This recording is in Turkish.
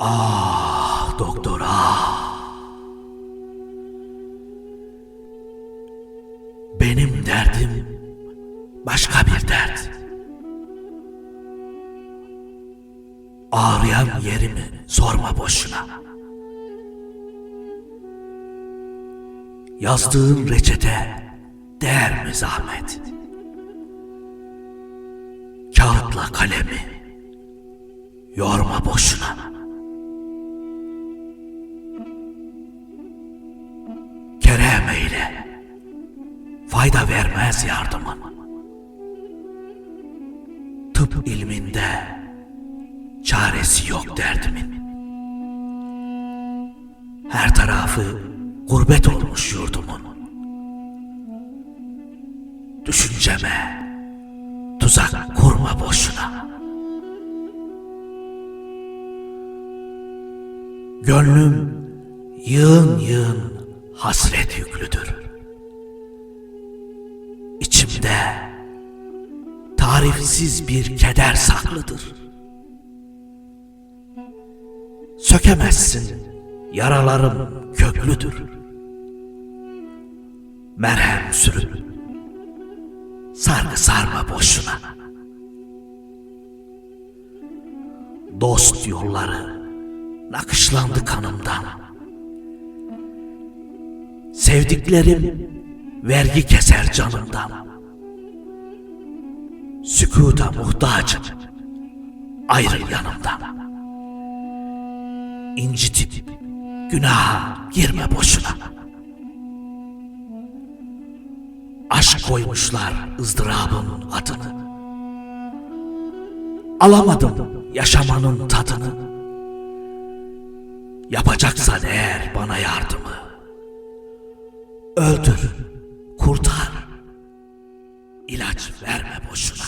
Ah doktor ah. Benim derdim başka bir dert. Ağrıyan yerimi sorma boşuna. Yazdığın reçete değer mi zahmet? Kağıtla kalemi yorma boşuna. Eyle. Fayda vermez yardımın. Tıp ilminde çaresi yok derdimin. Her tarafı gurbet olmuş yurdumun. Düşünceme tuzak kurma boşuna. Gönlüm yığın yığın hasret yüklüdür. İçimde tarifsiz bir keder saklıdır. Sökemezsin, yaralarım köklüdür. Merhem sürüp sargı sarma boşuna. Dost yolları nakışlandı kanımdan. Sevdiklerim vergi keser canımdan. Sükuta muhtacım, ayrıl yanımdan. İncitip günaha girme boşuna. Aşk koymuşlar ızdırabın adını. Alamadım yaşamanın tadını. Yapacaksan eğer bana yardımı Öldür, kurtar. İlaç verme boşuna